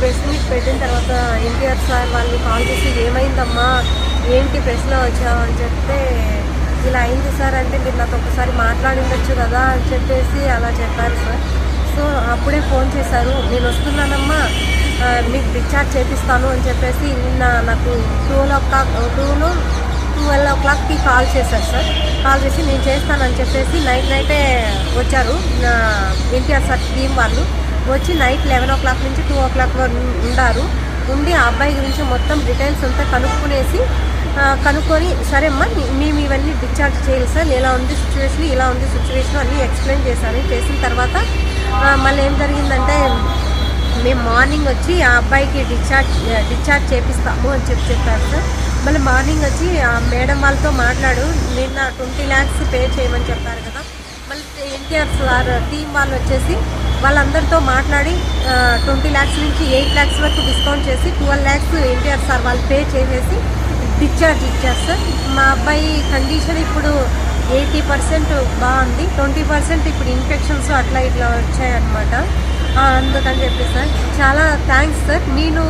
Press meet పెట్టిన తర్వాత NTR sir వాళ్ళు కాల్ చేసి ఏమైందమ్మా? ఏంటి ప్రెస్లో వచ్చావు అని చెప్తే ఇలా అయింది సార్ అంటే మీరు నాకు ఒకసారి మాట్లాడిండొచ్చు కదా అని చెప్పేసి అలా చెప్పారు సార్. సో అప్పుడే ఫోన్ చేశారు నేను వస్తున్నానమ్మా మీకు డిశ్చార్జ్ చేపిస్తాను అని చెప్పేసి నిన్న నాకు టూ ఓ క్లాక్ టూలో ట్వెల్వ్ ఓ క్లాక్కి కాల్ చేశారు సార్. కాల్ చేసి నేను చేస్తానని చెప్పేసి నైట్ నైటే వచ్చారు ఎన్టీఆర్ సార్ టీం వాళ్ళు. వచ్చి నైట్ లెవెన్ ఓ క్లాక్ నుంచి టూ ఓ క్లాక్ వరకు ఉండారు. ఉండి ఆ అబ్బాయి గురించి మొత్తం డీటెయిల్స్ అంతా కనుక్కునేసి కనుక్కొని సరే అమ్మా మేము ఇవన్నీ డిశ్చార్జ్ చేయాలి సార్. ఇలా ఉంది సిచ్యువేషన్ ఇలా ఉంది సిచ్యువేషన్ అన్నీ ఎక్స్ప్లెయిన్ చేశాను చేసిన తర్వాత మళ్ళీ ఏం జరిగిందంటే మేము మార్నింగ్ వచ్చి ఆ అబ్బాయికి డిశ్చార్జ్ డిశ్చార్జ్ చేపిస్తాము అని చెప్పి చెప్పారు సార్. మళ్ళీ మార్నింగ్ వచ్చి ఆ మేడం వాళ్ళతో మాట్లాడు నిన్న ట్వంటీ ల్యాక్స్ పే చేయమని చెప్పారు కదా మళ్ళీ ఎన్టీఆర్ సార్ టీం వాళ్ళు వచ్చేసి వాళ్ళందరితో మాట్లాడి ట్వంటీ ల్యాక్స్ నుంచి ఎయిట్ ల్యాక్స్ వరకు డిస్కౌంట్ చేసి ట్వెల్వ్ ల్యాక్స్ ఎన్టీఆర్ సార్ వాళ్ళు పే చేసేసి డిశ్చార్జ్ ఇచ్చారు సార్. మా అబ్బాయి కండిషన్ ఇప్పుడు ఎయిటీ పర్సెంట్ బాగుంది. ట్వంటీ పర్సెంట్ ఇప్పుడు ఇన్ఫెక్షన్స్ అట్లా ఇట్లా వచ్చాయన్నమాట. అందుకని చెప్పి సార్. చాలా థ్యాంక్స్ సార్. నేను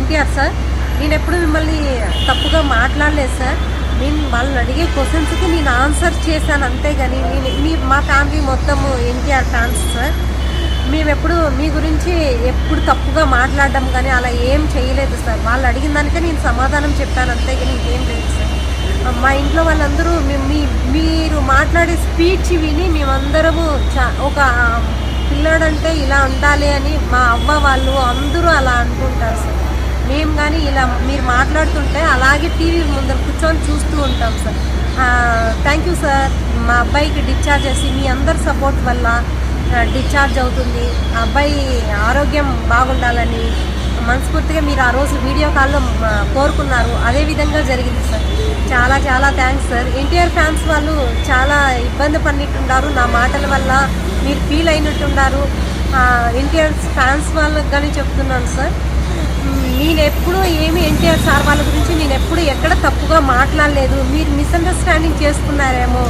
ఎన్టీఆర్ సార్ నేను ఎప్పుడు మిమ్మల్ని తప్పుగా మాట్లాడలేదు సార్. నేను వాళ్ళని అడిగే క్వశ్చన్స్కి నేను ఆన్సర్ చేశాను అంతేగాని నేను మీ మా ఫ్యామిలీ మొత్తము ఎన్టీఆర్ ఫ్యాన్స్ సార్. మేము ఎప్పుడు మీ గురించి ఎప్పుడు తప్పుగా మాట్లాడడం కానీ అలా ఏం చేయలేదు సార్. వాళ్ళు అడిగిన దానికే నేను సమాధానం చెప్పాను అంతేగాని ఇంకేం లేదు సార్. మా ఇంట్లో వాళ్ళందరూ మీ- మీ మీరు మాట్లాడే స్పీచ్ విని మేమందరము చా ఒక పిల్లాడంటే ఇలా ఉండాలి అని మా అవ్వ వాళ్ళు అందరూ అలా అనుకుంటారు సార్. మేము కానీ ఇలా మీరు మాట్లాడుతుంటే అలాగే టీవీ ముందర కూర్చొని చూస్తూ ఉంటాం సార్. Thank you sir. మా అబ్బాయికి డిశ్చార్జ్ చేసి మీ అందరి సపోర్ట్ వల్ల డిశ్చార్జ్ అవుతుంది. అబ్బాయి ఆరోగ్యం బాగుండాలని మనస్ఫూర్తిగా మీరు ఆ రోజు వీడియో కాల్లో కోరుకున్నారు. అదే విధంగా జరిగింది సార్. చాలా చాలా థ్యాంక్స్ సార్. ఎన్టీఆర్ ఫ్యాన్స్ వాళ్ళు చాలా ఇబ్బంది పడినట్టున్నారు. నా మాటల వల్ల మీరు ఫీల్ అయినట్టున్నారు. ఎన్టీఆర్ ఫ్యాన్స్ వాళ్ళకి కానీ చెప్తున్నాను సార్. నేను ఎప్పుడూ ఏమి ఎన్టీఆర్ సార్ వాళ్ళ గురించి నేను ఎప్పుడు ఎక్కడ తప్పుగా మాట్లాడలేదు. మీరు మిస్అండర్స్టాండింగ్ చేసుకున్నారేమో.